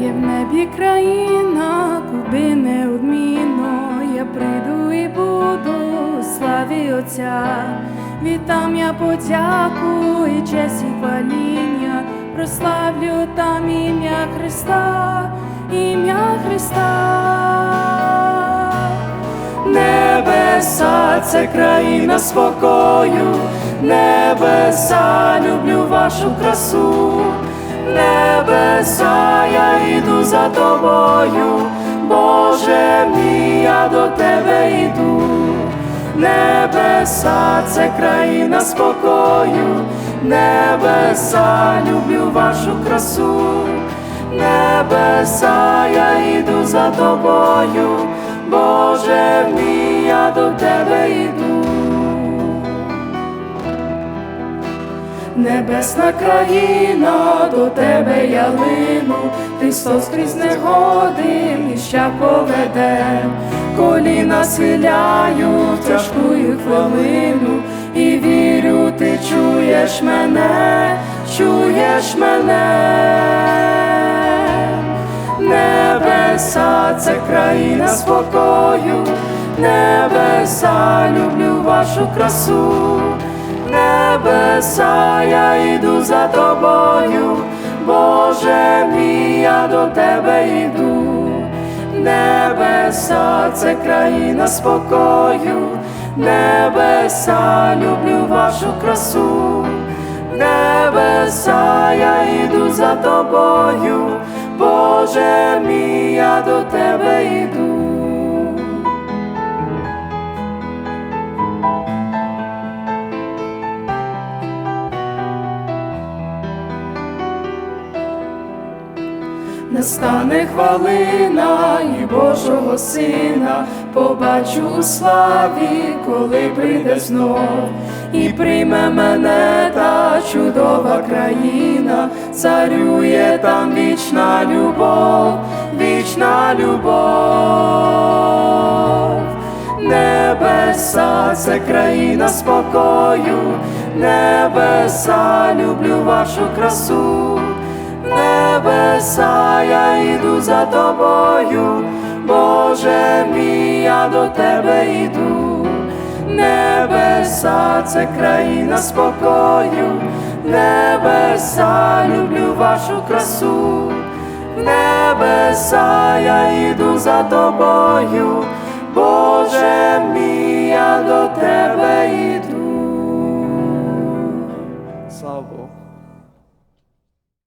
небі країна, куди неодмінно я прийду і буду у славі Отця. Вітам я подяку і честь і хваління, прославлю там ім'я Христа, ім'я Христа. Небеса, це країна спокою, небеса, люблю вашу красу, небеса, я йду за тобою, Боже мій, я до тебе йду, небеса, це країна спокою, небеса, люблю вашу красу, небеса, я йду за тобою. Боже мій, я до тебе йду. Небесна країна, до тебе я лину, Христос крізь негоди міща поведе, коліна схиляю в тяжкую хвилину, і вірю, ти чуєш мене, чуєш мене. Небеса, це країна спокою, небеса, люблю вашу красу, небеса, я йду за тобою, Боже мій, я до тебе йду, небеса, це країна спокою, небеса, люблю вашу красу, небеса, я йду за тобою. Боже мій, я до тебе йду. Настане хвалина і Божого Сина, побачу у славі, коли прийде знов, і прийме мене та чудова країна, царює там вічна любов, вічна любов, небеса, це країна спокою, небеса, люблю вашу красу небеса, я йду за тобою, Боже мій, я до тебе йду, небеса, це країна спокою, небеса, люблю вашу красу, небеса, я йду за тобою, Боже мій, я до тебе йду. Слава Богу.